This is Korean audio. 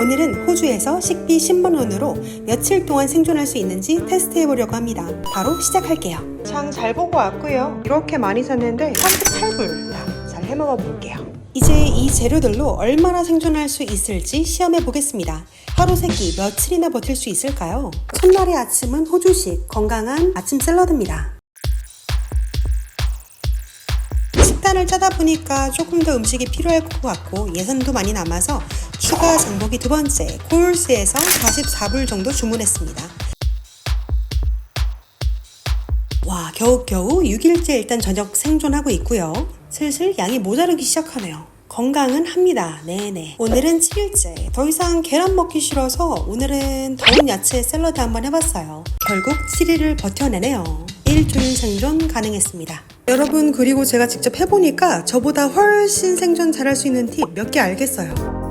오늘은 호주에서 식비 10만원으로 며칠 동안 생존할 수 있는지 테스트해 보려고 합니다. 바로 시작할게요. 장 잘 보고 왔고요. 이렇게 많이 샀는데 38불. 잘 해먹어 볼게요. 이제 이 재료들로 얼마나 생존할 수 있을지 시험해 보겠습니다. 하루 세끼 며칠이나 버틸 수 있을까요? 첫날의 아침은 호주식 건강한 아침 샐러드입니다. 식단을 짜다 보니까 조금 더 음식이 필요할 것 같고 예산도 많이 남아서 추가 장보기 두 번째 콜스에서 44불 정도 주문했습니다. 와 겨우겨우 6일째 일단 저녁 생존하고 있고요. 슬슬 양이 모자르기 시작하네요. 건강은 합니다. 네네. 오늘은 7일째. 더 이상 계란 먹기 싫어서 오늘은 더운 야채 샐러드 한번 해봤어요. 결국 7일을 버텨내네요. 일주일 생존 가능했습니다. 여러분 그리고 제가 직접 해보니까 저보다 훨씬 생존 잘할 수 있는 팁 몇 개 알겠어요.